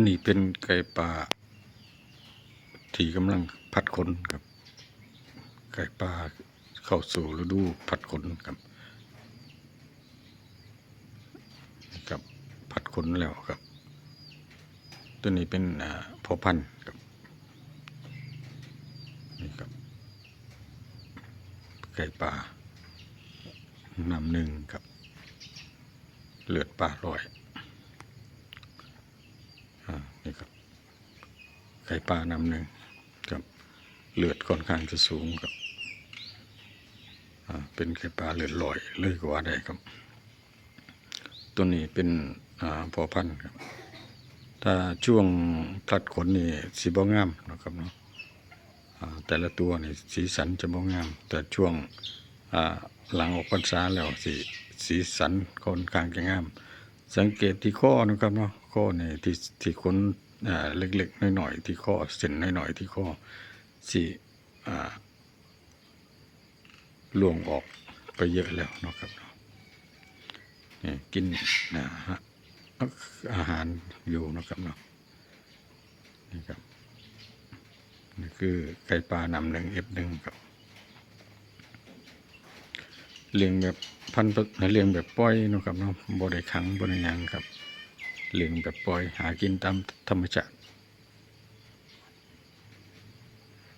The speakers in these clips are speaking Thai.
นี่เป็นไก่ป่า ที่กำลังพัดขนครับ ไก่ป่าเข้าสู่ฤดูพัดขนครับครับพัดขนแล้วครับ ตัวนี้เป็นพ่อพันธุ์ครับนี่ครับ ไก่ป่านำหนึ่งครับ เลือดป่าลอย อ่านี่ครับไก่ป่านำหนึ่งครับเลือดค่อนข้างจะสูงครับเป็นไก่ป่าเลือดลอยเลยกว่าได้ครับ ตัวนี้เป็นอ่าพอพันธุ์ครับ ถ้าช่วงพลัดขนนี่สีบ่งามนะครับเนาะแต่ละตัวนี่สีสันจะบ่งาม แต่ช่วงหลังออกพรรษาแล้วสีสีสันค่อนข้างจะงาม สังเกตที่ข้อนะครับเนาะข้อนี่ที่ที่ขน เล็กๆน่อยๆที่ข้อเส้นน่อยๆที่ข้อสี่ล่วงออกไปเยอะแล้วนะครับเนาะนี่กินนะฮะอาหารอยู่นะครับเนาะนี่ครับนี่คือไก่ปลานำหนึ่งเอฟหนึ่งครับเลี้ยงแบบพันธุ์เลี้ยงแบบปล่อยนะครับเนาะบ่ได้ขังบ่ได้หยังครับ เลี้ยงแบบปล่อยหากินตามธรรมชาติ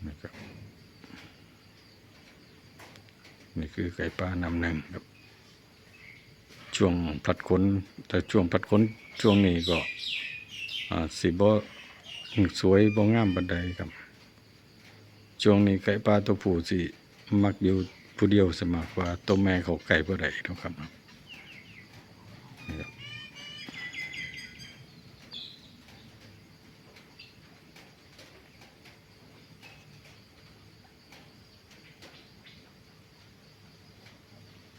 นี่ครับนี่คือไก่ปลานำหนึ่งครับ ช่วงพลัดขนแต่ช่วงพลัดขนช่วงนี้ก็สีบ่สวยบ่งามบันไดครับ ช่วงนี้ไก่ปลาตัวผู้สิมักอยู่ผู้เดียวสมากว่าตัวแม่เขาไก่บ่ได้เนาะครับนะครับ